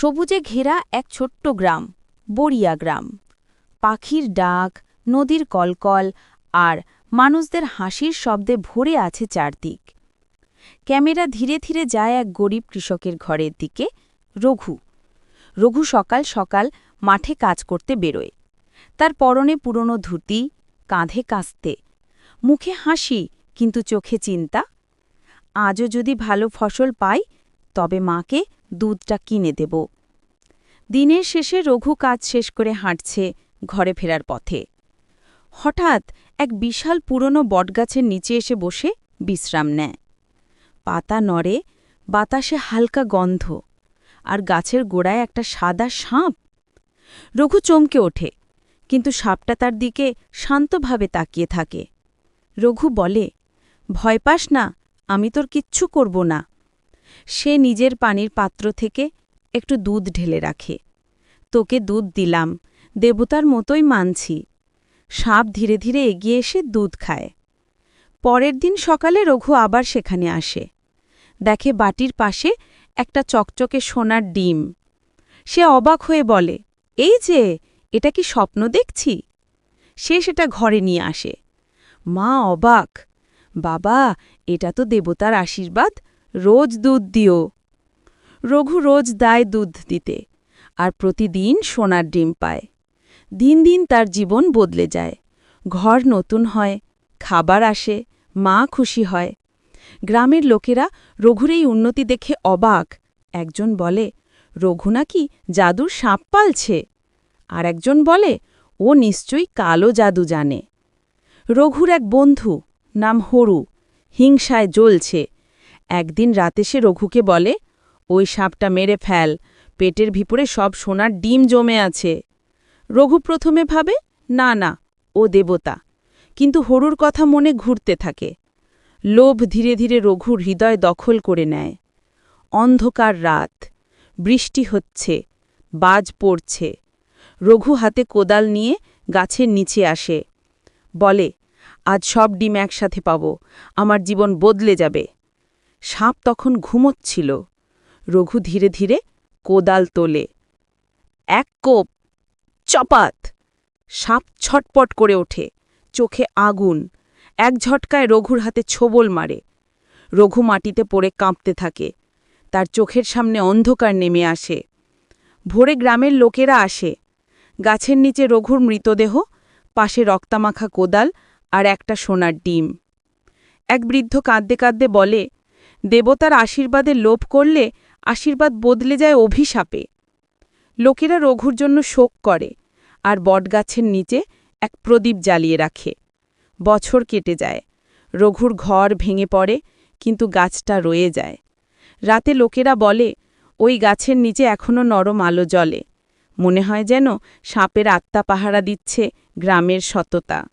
সবুজে ঘেরা এক ছোট্ট গ্রাম, বড়িয়া গ্রাম। পাখির ডাক, নদীর কলকল আর মানুষদের হাসির শব্দে ভরে আছে চারদিক। ক্যামেরা ধীরে ধীরে যায় এক গরিব কৃষকের ঘরের দিকে, রঘু। রঘু সকাল সকাল মাঠে কাজ করতে বেরোয়। তার পরনে পুরনো ধুতি, কাঁধে কাস্তে। মুখে হাসি, কিন্তু চোখে চিন্তা। আজও যদি ভালো ফসল পাই, তবে মাকে দুধটা কিনে দেব। দিনের শেষে রঘু কাজ শেষ করে হাঁটছে ঘরে ফেরার পথে। হঠাৎ এক বিশাল পুরনো বটগাছের নিচে এসে বসে বিশ্রাম নেয়। পাতা নড়ে, বাতাসে হালকা গন্ধ, আর গাছের গোড়ায় একটা সাদা সাপ। রঘু চমকে ওঠে, কিন্তু সাপটা তার দিকে শান্তভাবে তাকিয়ে থাকে। রঘু বলে, ভয় পাস না, আমি তোর কিচ্ছু করব না। সে নিজের পানির পাত্র থেকে একটু দুধ ঢেলে রাখে। তোকে দুধ দিলাম, দেবতার মতোই মানছি। সাপ ধীরে ধীরে এগিয়ে এসে দুধ খায়। পরের দিন সকালে রঘু আবার সেখানে আসে। দেখে বাটির পাশে একটা চকচকে সোনার ডিম। সে অবাক হয়ে বলে, এই যে, এটা কি স্বপ্ন দেখছি? সে সেটা ঘরে নিয়ে আসে। মা, অবাক। বাবা, এটা তো দেবতার আশীর্বাদ রোজ দুধ দিও। রঘু রোজ দায় দুধ দিতে, আর প্রতিদিন সোনার ডিম পায়। দিন দিন তার জীবন বদলে যায়। ঘর নতুন হয়, খাবার আসে, মা খুশি হয়। গ্রামের লোকেরা রঘুর এই উন্নতি দেখে অবাক। একজন বলে, রঘু নাকি জাদুর সাপ পালছে? আর একজন বলে, ও নিশ্চয়ই কালো জাদু জানে। রঘুর এক বন্ধু নাম হরু, হিংসায় জ্বলছে। একদিন রাতে সে রঘুকে বলে, ওই সাপটা মেরে ফেল, পেটের ভিপরে সব সোনার ডিম জমে আছে। রঘু প্রথমে ভাবে, না না, ও দেবতা। কিন্তু হরুর কথা মনে ঘুরতে থাকে। লোভ ধীরে ধীরে রঘুর হৃদয় দখল করে নেয়। অন্ধকার রাত, বৃষ্টি হচ্ছে, বাজ পড়ছে। রঘু হাতে কোদাল নিয়ে গাছের নিচে আসে। বলে, আজ সব ডিম একসাথে পাব, আমার জীবন বদলে যাবে। সাপ তখন ঘুমোচ্ছিল। রঘু ধীরে ধীরে কোদাল তোলে। এক কোপ, চপাত। সাপ ছটপট করে ওঠে। চোখে আগুন। এক ঝটকায় রঘুর হাতে ছোবল মারে। রঘু মাটিতে পড়ে কাঁপতে থাকে। তার চোখের সামনে অন্ধকার নেমে আসে। ভোরে গ্রামের লোকেরা আসে। গাছের নিচে রঘুর মৃতদেহ, পাশে রক্তামাখা কোদাল আর একটা সোনার ডিম। এক বৃদ্ধ কাঁদতে কাঁদতে বলে দেবতার আশীর্বাদে লোভ করলে আশীর্বাদ বদলে যায় অভিশাপে। লোকেরা রঘুর জন্য শোক করে আর বটগাছের নিচে এক প্রদীপ জ্বালিয়ে রাখে। বছর কেটে যায়, রঘুর ঘর ভেঙে পড়ে, কিন্তু গাছটা রয়ে যায়। রাতে লোকেরা বলে, ওই গাছের নিচে এখনও নরম আলো জ্বলে। মনে হয় যেন সাপের আত্মা পাহারা দিচ্ছে গ্রামের সততা।